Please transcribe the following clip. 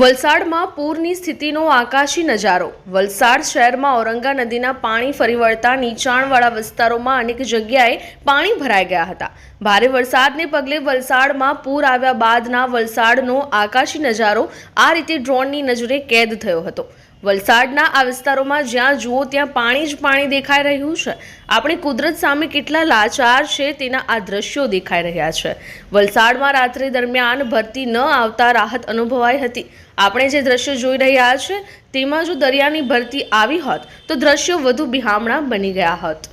વલસાડમાં પૂરની સ્થિતિનો આકાશી નજારો. વલસાડ શહેરમાં ઔરંગા નદીના પાણી ફરી વળતા નીચાણવાળા વિસ્તારોમાં અનેક જગ્યાએ પાણી ભરાઈ ગયા હતા. ભારે વરસાદને પગલે વલસાડમાં પૂર આવ્યા બાદના વલસાડનો આકાશી નજારો આ રીતે ડ્રોનની નજરે કેદ થયો હતો. વલસાડના આ વિસ્તારોમાં જ્યાં જુઓ ત્યાં પાણી જ પાણી દેખાઈ રહ્યું છે. આપણે કુદરત સામે કેટલા લાચાર છે તેના આ દ્રશ્યો દેખાઈ રહ્યા છે. વલસાડમાં રાત્રિ દરમિયાન ભરતી ન આવતા રાહત અનુભવાઈ હતી. આપણે જે દ્રશ્યો જોઈ રહ્યા છે, તેમાં જો દરિયાની ભરતી આવી હોત, તો દ્રશ્યો વધુ બિહામણા બની ગયા હોત.